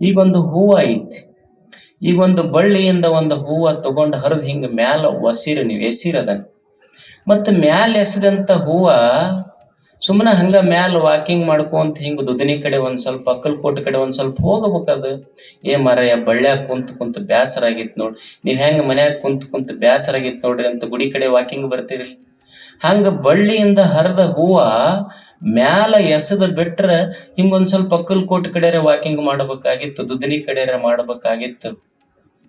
ಈಗ ಒಂದು ಹೂವು ಐತಿ. ಈಗ ಒಂದು ಬಳ್ಳಿಯಿಂದ ಒಂದು ಹೂವ ತಗೊಂಡು ಹರಿದು ಹಿಂಗ ಮ್ಯಾಲ ಒಸಿರು, ನೀವು ಎಸಿರದ ಮತ್ತು ಮ್ಯಾಲ ಎಸದಂತ ಹೂವ ಸುಮ್ಮನೆ ಹಂಗ ಮ್ಯಾಲ ವಾಕಿಂಗ್ ಮಾಡ್ಕೊಂತ ಹಿಂಗ ದುದನಿ ಕಡೆ ಒಂದ್ ಸ್ವಲ್ಪ ಅಕ್ಕಲ್ಕೋಟೆ ಕಡೆ ಒಂದ್ ಸ್ವಲ್ಪ ಹೋಗ್ಬೇಕದು ಏ ಮರಯ್ಯ ಬಳ್ಳ್ಯಾಗ ಕುಂತ ಕುಂತ ಬ್ಯಾಸರ ಆಗಿತ್ ನೋಡ್. ನೀವ್ ಹೆಂಗ ಮನ್ಯಾಗ ಕುಂತ ಕುಂತ ಬ್ಯಾಸರ ಆಗಿತ್ ನೋಡ್ರಿ ಅಂತ ಗುಡಿ ಕಡೆ ವಾಕಿಂಗ್ ಬರ್ತೀರಿ. ಹಂಗ ಬಳ್ಳಿಯಿಂದ ಹರಿದ ಹೂವ ಮ್ಯಾಲ ಎಸದ ಬಿಟ್ರ ಹಿಂಗೊಂದ್ ಸ್ವಲ್ಪ ಅಕ್ಕಲ್ಕೋಟೆ ಕಡೆ ವಾಕಿಂಗ್ ಮಾಡ್ಬೇಕಾಗಿತ್ತು, ದುದನಿ ಕಡೆ ಮಾಡ್ಬೇಕಾಗಿತ್ತು.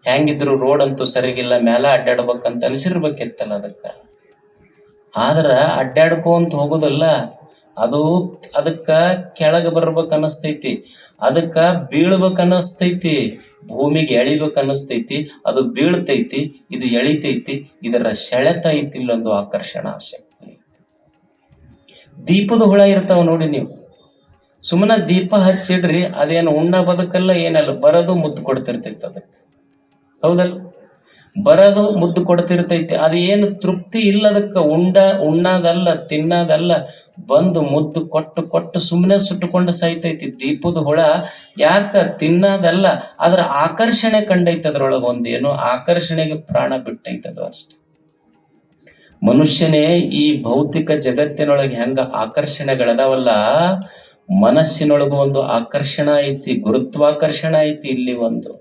ಹೆಂಗಿದ್ರು ರೋಡ್ ಅಂತೂ ಸರಿಗಿಲ್ಲ, ಮ್ಯಾಲ ಅಡ್ಡಾಡ್ಬೇಕಂತ ಅನ್ಸಿರ್ಬೇಕಿತ್ತಲ್ಲ ಅದಕ್ಕ. ಆದ್ರ ಅಡ್ಡಾಡ್ಕೊಂತ ಹೋಗುದಲ್ಲ ಅದು ಅದಕ್ಕ ಕೆಳಗ ಬರ್ಬೇಕು ಅನಸ್ತೈತಿ ಅದಕ್ಕ ಬೀಳ್ಬೇಕು ಅನಸ್ತೈತಿ ಭೂಮಿಗೆ ಎಳಿಬೇಕು ಅನಸ್ತೈತಿ ಅದು ಬೀಳ್ತೈತಿ, ಇದು ಎಳಿತೈತಿ, ಇದರ ಸೆಳೆತ ಐತಿ ಇಲ್ಲೊಂದು ಆಕರ್ಷಣಾ ಶಕ್ತಿ ಐತಿ. ದೀಪದ ಹುಳ ಇರ್ತಾವ ನೋಡಿ ನೀವು. ಸುಮ್ಮನೆ ದೀಪ ಹಚ್ಚಿಡ್ರಿ, ಅದೇನು ಉಣ್ಣ ಬದುಕಲ್ಲ, ಏನಲ್ಲ, ಬರೋದು ಮುದ್ದು ಕೊಡ್ತಿರ್ತೈತಿ ಅದಕ್ಕೆ. ಹೌದಲ್ಲ? ಬರೋದು ಮುದ್ದು ಕೊಡ್ತಿರ್ತೈತಿ. ಅದು ಏನು ತೃಪ್ತಿ ಇಲ್ಲದಕ್ಕ ಉಂಡ, ಉಣ್ಣದಲ್ಲ, ತಿನ್ನದಲ್ಲ, ಬಂದು ಮುದ್ದು ಕೊಟ್ಟು ಕೊಟ್ಟು ಸುಮ್ಮನೆ ಸುಟ್ಟುಕೊಂಡು ಸಾಯ್ತೈತಿ. ದೀಪದ ಹುಳ ಯಾಕ ತಿನ್ನದಲ್ಲ, ಅದರ ಆಕರ್ಷಣೆ ಕಂಡೈತೆ ಅದ್ರೊಳಗೆ ಒಂದೇನು, ಆಕರ್ಷಣೆಗೆ ಪ್ರಾಣ ಬಿಟ್ಟೈತದು ಅಷ್ಟೆ. ಮನುಷ್ಯನೇ ಈ ಭೌತಿಕ ಜಗತ್ತಿನೊಳಗೆ ಹೆಂಗ ಆಕರ್ಷಣೆಗಳದಾವಲ್ಲ, ಮನಸ್ಸಿನೊಳಗೂ ಒಂದು ಆಕರ್ಷಣ ಐತಿ, ಗುರುತ್ವಾಕರ್ಷಣ ಐತಿ ಇಲ್ಲಿ ಒಂದು.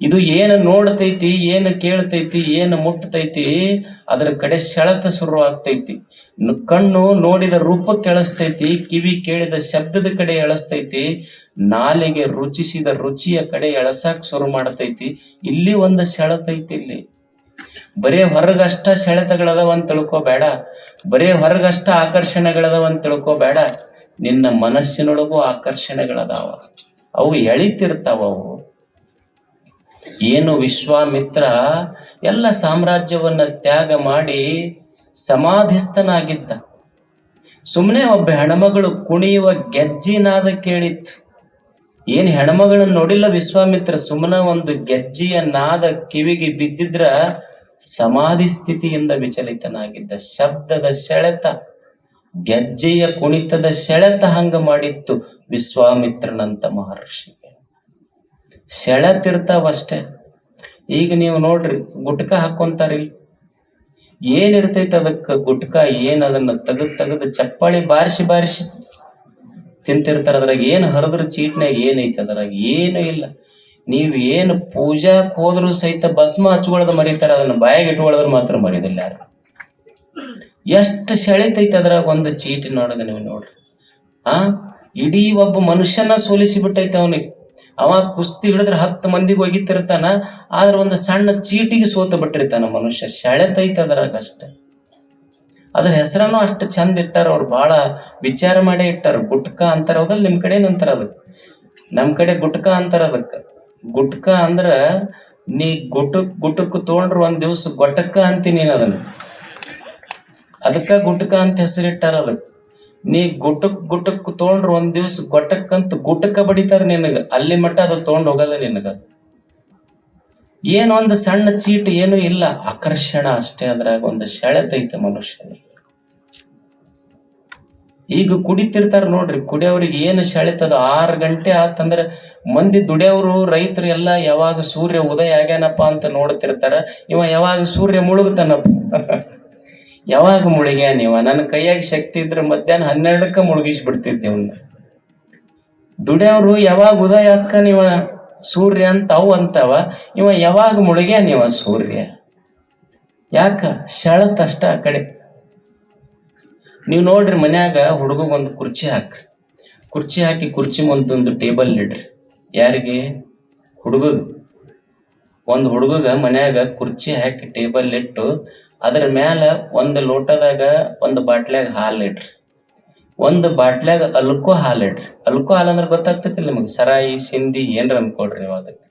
ಇದು ಏನು ನೋಡ್ತೈತಿ, ಏನು ಕೇಳ್ತೈತಿ, ಏನು ಮುಟ್ತೈತಿ, ಅದರ ಕಡೆ ಸೆಳೆತ ಶುರು ಆಗ್ತೈತಿ ಕಣ್ಣು ನೋಡಿದ ರೂಪ ಕೆಳಸ್ತೈತಿ, ಕಿವಿ ಕೇಳಿದ ಶಬ್ದದ ಕಡೆ ಎಳಸ್ತೈತಿ, ನಾಲಿಗೆ ರುಚಿಸಿದ ರುಚಿಯ ಕಡೆ ಎಳಸಾಕ್ ಶುರು ಮಾಡ್ತೈತಿ. ಇಲ್ಲಿ ಒಂದು ಸೆಳೆತೈತಿ ಇಲ್ಲಿ. ಬರೇ ಹೊರಗಷ್ಟ ಸೆಳೆತಗಳದವ ಅಂತ ತಿಳ್ಕೊಬೇಡ. ಬರೇ ಹೊರಗಷ್ಟ ಆಕರ್ಷಣೆಗಳದವ ಅಂತ ತಿಳ್ಕೊಬೇಡ. ನಿನ್ನ ಮನಸ್ಸಿನೊಳಗೂ ಆಕರ್ಷಣೆಗಳದಾವ. ಅವು ಎಳಿತಿರ್ತಾವ ಅವು. ಏನು ವಿಶ್ವಾಮಿತ್ರ ಎಲ್ಲ ಸಾಮ್ರಾಜ್ಯವನ್ನ ತ್ಯಾಗ ಮಾಡಿ ಸಮಾಧಿಸ್ಥನಾಗಿದ್ದ. ಸುಮ್ಮನೆ ಒಬ್ಬ ಹೆಣಮಗಳು ಕುಣಿಯುವ ಗೆಜ್ಜಿನಾದ ಕೇಳಿತ್ತು. ಏನ್ ಹೆಣಮಗಳನ್ನ ನೋಡಿಲ್ಲ ವಿಶ್ವಾಮಿತ್ರ? ಸುಮ್ಮನೆ ಒಂದು ಗೆಜ್ಜಿಯ ನಾದ ಕಿವಿಗೆ ಬಿದ್ದಿದ್ರ ಸಮಾಧಿ ಸ್ಥಿತಿಯಿಂದ ವಿಚಲಿತನಾಗಿದ್ದ. ಶಬ್ದದ ಸೆಳೆತ, ಗೆಜ್ಜೆಯ ಕುಣಿತದ ಸೆಳೆತ ಹಂಗ ಮಾಡಿತ್ತು ವಿಶ್ವಾಮಿತ್ರನಂತ ಮಹರ್ಷಿಗೆ ಸೆಳೆತಿರ್ತಾವಷ್ಟೇ. ಈಗ ನೀವು ನೋಡ್ರಿ, ಗುಟ್ಕ ಹಾಕೊಂತಾರಿ. ಏನಿರ್ತೈತೆ ಅದಕ್ಕೆ ಗುಟ್ಕ, ಏನ್ ಅದನ್ನ ತೆಗೆದು ತೆಗೆದು ಚಪ್ಪಾಳಿ ಬಾರಿಸಿ ಬಾರಿಸಿ ತಿಂತಿರ್ತಾರ. ಅದ್ರಾಗ ಏನು ಹರಿದ್ರ ಚೀಟ್ನಾಗ ಏನೈತೆ ಅದ್ರಾಗ? ಏನು ಇಲ್ಲ. ನೀವು ಏನು ಪೂಜಾಕ್ ಹೋದ್ರು ಸಹಿತ ಭಸ್ಮ ಹಚ್ಕೊಳ್ದು ಮರಿತಾರ, ಅದನ್ನ ಬಾಯಾಗ ಇಟ್ಕೊಳ್ಳೋದ್ರ ಮಾತ್ರ ಮರಿದಿಲ್ಲ ಯಾರು. ಎಷ್ಟು ಸೆಳಿತೈತೆ ಅದ್ರಾಗ ಒಂದು ಚೀಟಿನೊಳಗ ನೀವು ನೋಡ್ರಿ. ಆ? ಇಡೀ ಒಬ್ಬ ಮನುಷ್ಯನ ಸೋಲಿಸಿ ಬಿಟ್ಟೈತೆ ಅವನಿಗೆ. ಅವ ಕುಸ್ತಿ ಹಿಡಿದ್ರೆ ಹತ್ತು ಮಂದಿಗೆ ಒಗಿತಿರ್ತಾನ ಆದ್ರೆ ಒಂದು ಸಣ್ಣ ಚೀಟಿಗೆ ಸೋತ ಬಿಟ್ಟಿರ್ತಾನ ಮನುಷ್ಯ. ತೈತ ಅದ್ರಾಗ ಅಷ್ಟೆ. ಅದ್ರ ಹೆಸರನ್ನು ಅಷ್ಟು ಚಂದ ಇಟ್ಟಾರ, ಅವ್ರು ಬಹಳ ವಿಚಾರ ಮಾಡೇ ಇಟ್ಟಾರ. ಗುಟ್ಕ ಅಂತಾರ ಹೌದಲ್ಲ ನಿಮ್ ಕಡೆ ಏನಂತಾರ ಅದಕ್ಕೆ ನಮ್ ಕಡೆ ಗುಟ್ಕ ಅಂತಾರ ಅದಕ್ಕೆ ಗುಟ್ಕ ಅಂದ್ರ ನೀ ಗುಟಕ್ ಗುಟಕ್ ತಗೊಂಡ್ರ ಒಂದ್ ದಿವ್ಸ ಗೊಟ್ಟಕ್ಕ ಅಂತೀನಿ ನೀನ್ ಅದನ್ನ. ಅದಕ್ಕ ಗುಟಕ ಅಂತ ಹೆಸರಿಟ್ಟಾರ ಅದಕ್ಕೆ ನೀ ಗುಟ್ಟಕ್ ಗುಟ್ಟಕ್ ತೊಗೊಂಡ್ರ ಒಂದ್ ದಿವ್ಸ ಗೊಟ್ಟಕ್ಕಂತ ಗುಟಕ ಬಡಿತಾರ ನಿನಗ, ಅಲ್ಲಿ ಮಟ್ಟ ಅದು ತೊಗೊಂಡ್ ಹೋಗದ ನಿನಗ ಅದು. ಏನು ಒಂದು ಸಣ್ಣ ಚೀಟ್ ಏನು ಇಲ್ಲ, ಆಕರ್ಷಣ ಅಷ್ಟೇ ಅದ್ರಾಗ ಒಂದು ಸೆಳೆತೈತೆ ಮನುಷ್ಯನಿಗೆ. ಈಗ ಕುಡಿತಿರ್ತಾರ ನೋಡ್ರಿ, ಕುಡಿಯವ್ರಿಗೆ ಏನು ಸೆಳೆತದ ಆರು ಗಂಟೆ ಆತಂದ್ರ ಮಂದಿ ದುಡಿಯವರು, ರೈತರು ಎಲ್ಲ ಯಾವಾಗ ಸೂರ್ಯ ಉದಯ ಆಗ್ಯಾನಪ್ಪ ಅಂತ ನೋಡ್ತಿರ್ತಾರ, ಇವ ಯಾವಾಗ ಸೂರ್ಯ ಮುಳುಗ್ತಾನಪ್ಪ. ಯಾವಾಗ ಮುಳುಗ್ಯಾ ನೀವ? ನನ್ನ ಕೈಯಾಗ ಶಕ್ತಿ ಇದ್ರೆ ಮಧ್ಯಾಹ್ನ ಹನ್ನೆರಡಕ್ಕ ಮುಳುಗಿಸಿ ಬಿಡ್ತಿದ್ದೆ ಇವನ್ನ ದುಡಿಯೋರು ಯಾವಾಗ ಉದಯ ಅಕ್ಕ ನೀವ? ಸೂರ್ಯ ಅಂತ, ಅವು ಅಂತವ. ಇವ ಯಾವಾಗ ಮುಳುಗ್ಯಾ ನೀವ ಸೂರ್ಯ? ಯಾಕ? ಅಷ್ಟ ಆ ಕಡೆ. ನೀವು ನೋಡ್ರಿ ಮನ್ಯಾಗ ಹುಡುಗಗೊಂದು ಕುರ್ಚಿ ಹಾಕ್ರಿ. ಕುರ್ಚಿ ಹಾಕಿ ಕುರ್ಚಿ ಮುಂದೊಂದು ಟೇಬಲ್ ಇಡ್ರಿ. ಯಾರಿಗೆ? ಹುಡುಗಗ್. ಒಂದು ಹುಡುಗಗ ಮನ್ಯಾಗ ಕುರ್ಚಿ ಹಾಕಿ ಟೇಬಲ್ ಇಟ್ಟು ಅದ್ರ ಮ್ಯಾಲ ಒಂದು ಲೋಟದಾಗ ಒಂದು ಬಾಟ್ಲ್ಯಾಗ ಹಾಲು ಇಡ್ರಿ. ಒಂದು ಬಾಟ್ಲ್ಯಾಗ ಅಲ್ಕೋ ಹಾಲು ಇಡ್ರಿ. ಅಲ್ಕೋ ಹಾಲು ಅಂದ್ರೆ ಗೊತ್ತಾಗ್ತೈತಿ ನಿಮಗೆ? ಸರಾಯಿ, ಸಿಂಧಿ ಏನ್ರ ಅನ್ಕೊಳ್ರಿ ನೀವು ಅದಕ್ಕೆ.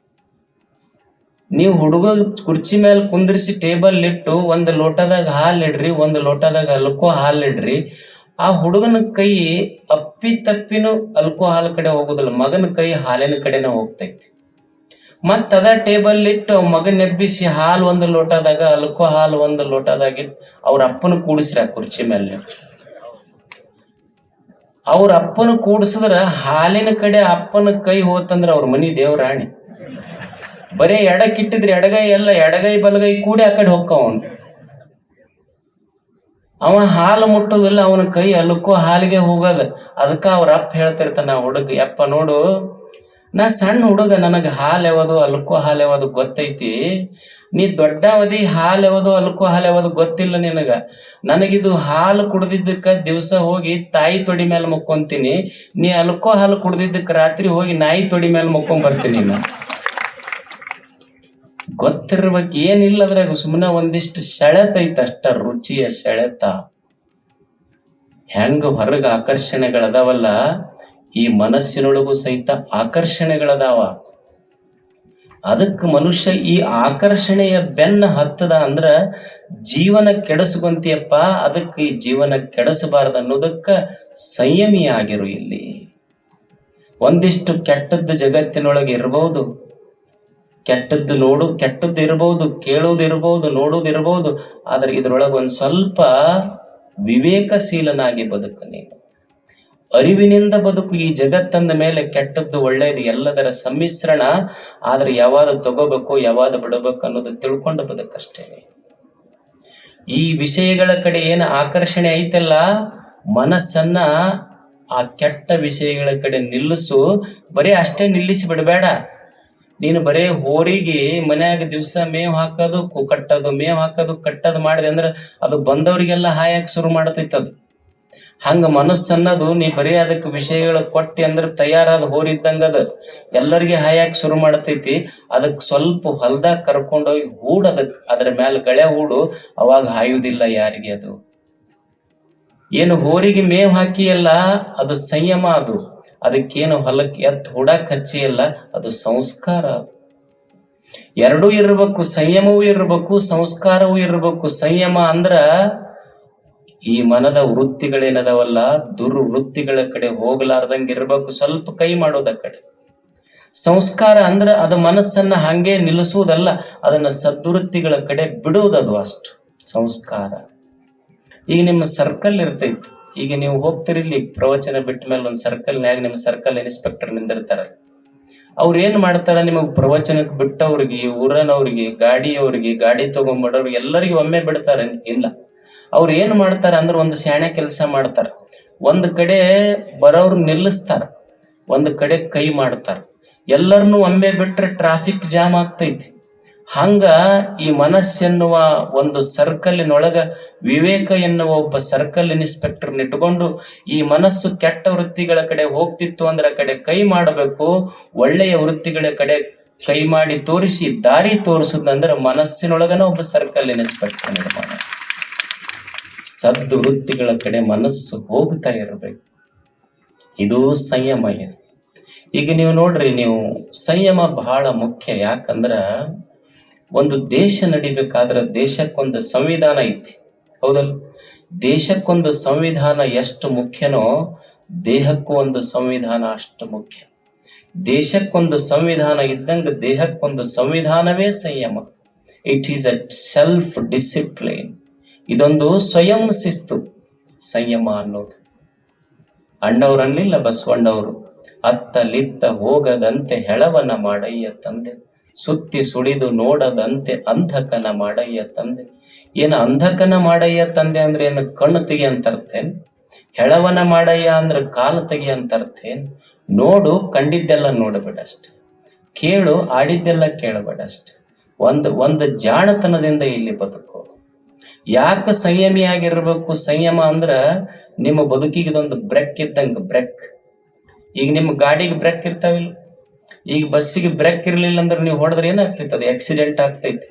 ನೀವು ಹುಡುಗ ಕುರ್ಚಿ ಮೇಲೆ ಕುಂದ್ರಿಸಿ ಟೇಬಲ್ ಇಟ್ಟು ಒಂದು ಲೋಟದಾಗ ಹಾಲು ಇಡ್ರಿ, ಒಂದು ಲೋಟದಾಗ ಅಲ್ಕೋ ಹಾಲು ಇಡ್ರಿ. ಆ ಹುಡುಗನ ಕೈ ಅಪ್ಪಿ ತಪ್ಪಿನೂ ಅಲ್ಕೋ ಹಾಲು ಕಡೆ ಹೋಗುದಿಲ್ಲ. ಮಗನ ಕೈ ಹಾಲಿನ ಕಡೆನೇ ಹೋಗ್ತೈತಿ. ಮತ್ತ ಅದ ಟೇಬಲ್ ಇಟ್ಟು ಮಗ ಎಬ್ಬಿಸಿ ಹಾಲು ಒಂದು ಲೋಟದಾಗ, ಅಲ್ಕೋ ಹಾಲು ಒಂದು ಲೋಟದಾಗ ಅವ್ರ ಅಪ್ಪನ ಕೂಡಿಸ್ರ ಕುರ್ಚಿ ಮೇಲೆ ಅವ್ರ ಅಪ್ಪನ ಕೂಡಿಸಿದ್ರ ಹಾಲಿನ ಕಡೆ ಅಪ್ಪನ ಕೈ ಹೋತಂದ್ರ ಅವ್ರ ಮನಿ ದೇವರಾಣಿ ಬರೇ ಎಡಕ್ಕಿಟ್ಟಿದ್ರೆ ಎಡಗೈ ಎಲ್ಲ ಎಡಗೈ ಬಲಗೈ ಕೂಡಿ ಆ ಕಡೆ ಅವನು. ಅವ ಹಾಲು ಮುಟ್ಟೋದಿಲ್ಲ, ಅವನ ಕೈ ಅಲ್ಕೋ ಹಾಲಿಗೆ ಹೋಗೋದ. ಅದಕ್ಕ ಅವ್ರ ಅಪ್ಪ ಹೇಳ್ತಿರ್ತಾನ, ಹುಡುಗ, ಯಪ್ಪ ನೋಡು ನಾ ಸಣ್ಣ ಹುಡುಗ, ನನಗೆ ಹಾಲು ಯಾವುದು, ಅಲ್ಕೋ ಹಾಲು ಯಾವುದು ಗೊತ್ತೈತಿ. ನೀ ದೊಡ್ಡ ಅವಧಿ ಹಾಲು ಯಾವುದು, ಅಲ್ಕೋ ಹಾಲು ಯಾವುದು ಗೊತ್ತಿಲ್ಲ ನಿನಗ. ನನಗಿದು ಹಾಲು ಕುಡ್ದಿದ್ದಕ್ಕೆ ದಿವಸ ಹೋಗಿ ತಾಯಿ ತೊಡಿ ಮೇಲೆ ಮುಕ್ಕೊಂತೀನಿ. ನೀ ಅಲ್ಕೋ ಹಾಲು ಕುಡ್ದಿದ್ದಕ್ಕೆ ರಾತ್ರಿ ಹೋಗಿ ನಾಯಿ ತೊಡಿ ಮೇಲೆ ಮುಕ್ಕೊಂಡ್ ಬರ್ತೀನಿ ನಾ ಗೊತ್ತಿರ್ಬೇಕು, ಏನಿಲ್ಲ ಅದ್ರಾಗ ಸುಮ್ಮನೆ ಒಂದಿಷ್ಟು ಸೆಳೆತ ಐತ ಅಷ್ಟ, ರುಚಿಯ ಸೆಳೆತ ಹೆಂಗ ಹೊರಗೆ ಆಕರ್ಷಣೆಗಳದಾವಲ್ಲ ಈ ಮನಸ್ಸಿನೊಳಗೂ ಸಹಿತ ಆಕರ್ಷಣೆಗಳದಾವ. ಅದಕ್ಕೆ ಮನುಷ್ಯ ಈ ಆಕರ್ಷಣೆಯ ಬೆನ್ನ ಹತ್ತದ ಅಂದ್ರ ಜೀವನ ಕೆಡಸ್ಕೊಂತಿಯಪ್ಪ, ಅದಕ್ಕೆ ಈ ಜೀವನ ಕೆಡಸಬಾರದು ಅನ್ನೋದಕ್ಕ ಸಂಯಮಿಯಾಗಿರು ಇಲ್ಲಿ. ಒಂದಿಷ್ಟು ಕೆಟ್ಟದ್ದು ಜಗತ್ತಿನೊಳಗೆ ಇರಬಹುದು ಕೆಟ್ಟದ್ದು ನೋಡು, ಕೆಟ್ಟದ್ದು ಇರಬಹುದು ಕೇಳೋದು ಇರಬಹುದು ನೋಡೋದು ಇರಬಹುದು ಆದ್ರೆ ಇದ್ರೊಳಗೆ ಒಂದು ಸ್ವಲ್ಪ ವಿವೇಕಶೀಲನಾಗಿ ಬದುಕು ನೀನು. ಅರಿವಿನಿಂದ ಬದುಕು ಈ ಜಗತ್ತಂದ ಮೇಲೆ ಕೆಟ್ಟದ್ದು ಒಳ್ಳೆಯದು ಎಲ್ಲದರ ಸಮ್ಮಿಶ್ರಣ. ಆದ್ರೆ ಯಾವಾಗ ತಗೋಬೇಕು ಯಾವಾಗ ಬಿಡಬೇಕು ಅನ್ನೋದು ತಿಳ್ಕೊಂಡು ಬದುಕಷ್ಟೇನೆ ಈ ವಿಷಯಗಳ ಕಡೆ ಏನು ಆಕರ್ಷಣೆ ಐತಲ್ಲ? ಮನಸ್ಸನ್ನ ಆ ಕೆಟ್ಟ ವಿಷಯಗಳ ಕಡೆ ನಿಲ್ಲಿಸು. ಬರೀ ಅಷ್ಟೇ ನಿಲ್ಲಿಸಿ ಬಿಡಬೇಡ. ನೀನು ಬರೇ ಹೋರಿಗೆ ಮನ್ಯಾಗ ದಿವಸ ಮೇವ್ ಹಾಕೋದು ಕಟ್ಟೋದು, ಮೇವ್ ಹಾಕೋದು, ಕಟ್ಟೋದು ಮಾಡಿದೆ ಅಂದ್ರೆ ಅದು ಬಂದವರಿಗೆಲ್ಲ ಹಾಯಾಕ ಶುರು ಮಾಡತೈತದು. ಹಂಗ ಮನಸ್ಸನ್ನದು ನೀ ಬರೀ ಅದಕ್ಕೆ ವಿಷಯಗಳ ಕೊಟ್ಟಿ ಅಂದ್ರೆ ತಯಾರಾದ ಹೋರಿದ್ದಂಗ ಅದ ಎಲ್ಲರಿಗೆ ಹಾಯಾಕ್ ಶುರು ಮಾಡತೈತಿ. ಅದಕ್ಕೆ ಸ್ವಲ್ಪ ಹೊಲ್ದಾಗ ಕರ್ಕೊಂಡೋಗಿ ಹೂಡ್ ಅದಕ್, ಅದ್ರ ಮ್ಯಾಲ ಗಳೆ ಹೂಡು, ಅವಾಗ ಹಾಯುವುದಿಲ್ಲ ಯಾರಿಗೆ ಅದು. ಏನು ಹೋರಿಗೆ ಮೇವ್ ಹಾಕಿಯಲ್ಲ, ಅದು ಸಂಯಮ ಅದು. ಅದಕ್ಕೇನು ಹೊಲಕ್ಕೆ ಎತ್ ಹೂಡಕ್ ಹಚ್ಚಿ ಅಲ್ಲ ಅದು ಸಂಸ್ಕಾರ ಅದು. ಎರಡೂ ಇರಬೇಕು, ಸಂಯಮವೂ ಇರಬೇಕು, ಸಂಸ್ಕಾರವೂ ಇರಬೇಕು. ಸಂಯಮ ಅಂದ್ರ ಈ ಮನದ ವೃತ್ತಿಗಳೇನದವಲ್ಲ, ದುರ್ವೃತ್ತಿಗಳ ಕಡೆ ಹೋಗಲಾರ್ದಂಗೆ ಇರಬೇಕು ಸ್ವಲ್ಪ ಕೈ ಮಾಡೋದ ಕಡೆ. ಸಂಸ್ಕಾರ ಅಂದ್ರ ಅದು ಮನಸ್ಸನ್ನ ಹಂಗೆ ನಿಲ್ಲಿಸುವುದಲ್ಲ, ಅದನ್ನ ಸದ್ವೃತ್ತಿಗಳ ಕಡೆ ಬಿಡುವುದದು ಅಷ್ಟು, ಸಂಸ್ಕಾರ. ಈಗ ನಿಮ್ಮ ಸರ್ಕಲ್ ಇರ್ತೈತಿ, ಈಗ ನೀವು ಹೋಗ್ತೀರಿ ಇಲ್ಲಿ ಪ್ರವಚನ ಬಿಟ್ಟ ಮೇಲೆ ಒಂದು ಸರ್ಕಲ್ನ್ಯಾಗ ನಿಮ್ಮ ಸರ್ಕಲ್ ಇನ್ಸ್ಪೆಕ್ಟರ್ ನಿಂದಿರ್ತಾರ. ಅವ್ರು ಏನ್ ಮಾಡ್ತಾರ ನಿಮಗೆ ಪ್ರವಚನಕ್ಕೆ ಬಿಟ್ಟವ್ರಿಗೆ, ಊರನವ್ರಿಗೆ, ಗಾಡಿಯವ್ರಿಗೆ, ಗಾಡಿ ತಗೊಂಡ್ಬಿಡೋರ್ಗೆ ಎಲ್ಲರಿಗೂ ಒಮ್ಮೆ ಬಿಡ್ತಾರೆ, ಇಲ್ಲ. ಅವ್ರು ಏನ್ ಮಾಡ್ತಾರ ಅಂದ್ರೆ ಒಂದು ಸ್ಯಾಣೆ ಕೆಲಸ ಮಾಡ್ತಾರ. ಒಂದ್ ಕಡೆ ಬರೋರು ನಿಲ್ಲಿಸ್ತಾರ. ಒಂದ್ ಕಡೆ ಕೈ ಮಾಡ್ತಾರ. ಎಲ್ಲರನ್ನು ಒಮ್ಮೆ ಬಿಟ್ರೆ ಟ್ರಾಫಿಕ್ ಜಾಮ್ ಆಗ್ತೈತಿ. ಹಂಗ ಈ ಮನಸ್ಸೆನ್ನುವ ಒಂದು ಸರ್ಕಲ್ಲಿನೊಳಗ ವಿವೇಕ ಎನ್ನುವ ಒಬ್ಬ ಸರ್ಕಲ್ ಇನ್ಸ್ಪೆಕ್ಟರ್ ಇಟ್ಕೊಂಡು ಈ ಮನಸ್ಸು ಕೆಟ್ಟ ವೃತ್ತಿಗಳ ಕಡೆ ಹೋಗ್ತಿತ್ತು ಅಂದ್ರೆ ಕಡೆ ಕೈ ಮಾಡಬೇಕು. ಒಳ್ಳೆಯ ವೃತ್ತಿಗಳ ಕಡೆ ಕೈ ಮಾಡಿ ತೋರಿಸಿ, ದಾರಿ ತೋರಿಸುದಂದ್ರೆ ಮನಸ್ಸಿನೊಳಗನ ಒಬ್ಬ ಸರ್ಕಲ್ ಇನ್ಸ್ಪೆಕ್ಟರ್ ನಿರ್ಮಾಣ. ಸದ್ದು ವೃತ್ತಿಗಳ ಕಡೆ ಮನಸ್ಸು ಹೋಗ್ತಾ ಇರಬೇಕು. ಇದು ಸಂಯಮ ಇದು. ಈಗ ನೀವು ನೋಡ್ರಿ, ನೀವು ಸಂಯಮ ಬಹಳ ಮುಖ್ಯ. ಯಾಕಂದ್ರ ಒಂದು ದೇಶ ನಡಿಬೇಕಾದ್ರೆ ದೇಶಕ್ಕೊಂದು ಸಂವಿಧಾನ ಐತಿ. ಹೌದಲ್ ದೇಶಕ್ಕೊಂದು ಸಂವಿಧಾನ ಎಷ್ಟು ಮುಖ್ಯನೋ ದೇಹಕ್ಕೂ ಒಂದು ಸಂವಿಧಾನ ಅಷ್ಟು ಮುಖ್ಯ. ದೇಶಕ್ಕೊಂದು ಸಂವಿಧಾನ ಇದ್ದಂಗೆ ದೇಹಕ್ಕೊಂದು ಸಂವಿಧಾನವೇ ಸಂಯಮ. It is a self discipline ಇದೊಂದು ಸ್ವಯಂ ಶಿಸ್ತು, ಸಂಯಮ ಅನ್ನೋದು. ಅಣ್ಣವ್ರು ಅನ್ಲಿಲ್ಲ ಬಸವಣ್ಣವರು, ಅತ್ತಲಿತ್ತ ಹೋಗದಂತೆ ಹೆಳವನ ಮಾಡಯ್ಯ ತಂದೆ, ಸುತ್ತಿ ಸುಳಿದು ನೋಡದಂತೆ ಅಂಧಕನ ಮಾಡಯ್ಯ ತಂದೆ. ಏನು ಅಂಧಕನ ಮಾಡಯ್ಯ ತಂದೆ ಅಂದ್ರೆ ಏನು? ಕಣ್ಣು ತೆಗಿ ಅಂತ ಅರ್ಥ ಏನ್? ಹೆಳವನ ಮಾಡಯ್ಯ ಅಂದ್ರೆ ಕಾಲು ತೆಗಿ ಅಂತ ಅರ್ಥ ಏನ್? ನೋಡು, ಕಂಡಿದ್ದೆಲ್ಲ ನೋಡಬೇಡ ಅಷ್ಟೆ. ಕೇಳು, ಆಡಿದ್ದೆಲ್ಲ ಕೇಳಬೇಡ ಅಷ್ಟೆ. ಒಂದು ಒಂದು ಜಾಣತನದಿಂದ ಇಲ್ಲಿ ಬದುಕು. ಯಾಕೆ ಸಂಯಮಿಯಾಗಿರ್ಬೇಕು ಸಂಯಮ ಅಂದ್ರ ನಿಮ್ಮ ಬದುಕಿಗೆ ಇದೊಂದು ಬ್ರೆಕ್ ಇದ್ದಂಗೆ ಬ್ರೆಕ್. ಈಗ ನಿಮ್ಮ ಗಾಡಿಗೆ ಬ್ರೆಕ್ ಇರ್ತಾವಿಲ್ಲ. ಈಗ ಬಸ್ಸಿಗೆ ಬ್ರೆಕ್ ಇರಲಿಲ್ಲ ಅಂದ್ರೆ ನೀವು ಹೊಡೆದ್ರೆ ಏನಾಗ್ತೈತೆ? ಅದು ಆಕ್ಸಿಡೆಂಟ್ ಆಗ್ತೈತಿ.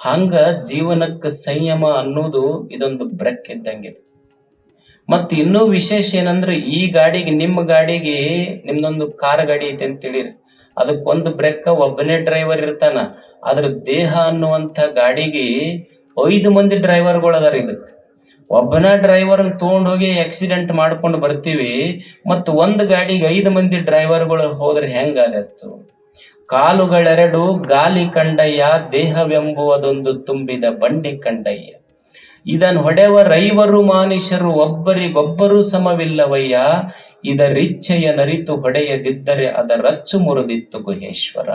ಹಂಗ ಜೀವನಕ್ಕೆ ಸಂಯಮ ಅನ್ನೋದು ಇದೊಂದು ಬ್ರೆಕ್ ಇದ್ದಂಗಿದೆ ಮತ್ತೆ ಇನ್ನೂ ವಿಶೇಷ ಏನಂದ್ರೆ ಈ ಗಾಡಿಗೆ, ನಿಮ್ಮ ಗಾಡಿಗೆ ನಿಮ್ದೊಂದು ಕಾರ್ ಗಾಡಿ ಐತೆ ಅಂತ ತಿಳಿರಿ. ಅದಕ್ಕೆ ಒಂದು ಬ್ರೇಕ್ ಒಬ್ಬನೇ ಡ್ರೈವರ್ ಇರ್ತಾನ. ಅದ್ರ ದೇಹ ಅನ್ನುವಂಥ ಗಾಡಿಗೆ ಐದು ಮಂದಿ ಡ್ರೈವರ್ಗಳು ಅದಾರ ಇದಕ್ಕೆ. ಒಬ್ಬನ ಡ್ರೈವರ್ ತಗೊಂಡ್ ಹೋಗಿ ಆಕ್ಸಿಡೆಂಟ್ ಮಾಡ್ಕೊಂಡು ಬರ್ತೀವಿ, ಮತ್ತು ಒಂದು ಗಾಡಿಗೆ ಐದು ಮಂದಿ ಡ್ರೈವರ್ಗಳು ಹೋದ್ರೆ ಹೆಂಗಾಗತ್ತು ಕಾಲುಗಳೆರಡು, ಗಾಲಿ ಕಂಡಯ್ಯ, ದೇಹವೆಂಬುವುದೊಂದು ತುಂಬಿದ ಬಂಡಿ ಕಂಡಯ್ಯ. ಇದನ್ ಹೊಡೆವ ರೈವರು ಮಾನುಷರು ಒಬ್ಬರಿಗೊಬ್ಬರು ಸಮವಿಲ್ಲವಯ್ಯ. ಇದರಿಚ್ಛೆಯ ನರಿತು ಹೊಡೆಯದಿದ್ದರೆ ಅದರಚ್ಚು ಮುರಿದಿತ್ತು ಗುಹೇಶ್ವರ.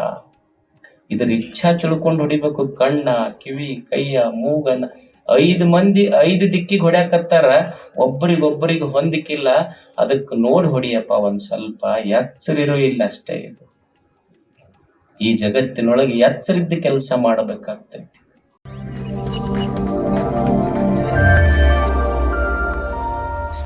ಇದರ ಇಚ್ಛಾ ತಿಳ್ಕೊಂಡು ಹೊಡಿಬೇಕು. ಕಣ್ಣ, ಕಿವಿ, ಕೈಯ, ಮೂಗನ. ಐದು ಮಂದಿ, ಐದು ದಿಕ್ಕಿಗೆ ಹೊಡ್ಯಾಕತ್ತಾರ. ಒಬ್ಬರಿಗೊಬ್ಬರಿಗೆ ಹೊಂದಿಕಿಲ್ಲ. ಅದಕ್ಕೆ ನೋಡಿ ಹೊಡಿಯಪ್ಪ, ಒಂದ್ ಸ್ವಲ್ಪ ಎಚ್ಚರಿರು ಇಲ್ಲ ಅಷ್ಟೇ ಇದು. ಈ ಜಗತ್ತಿನೊಳಗೆ ಎಚ್ಚರಿದ್ದ ಕೆಲಸ ಮಾಡಬೇಕಾಗ್ತೈತಿ.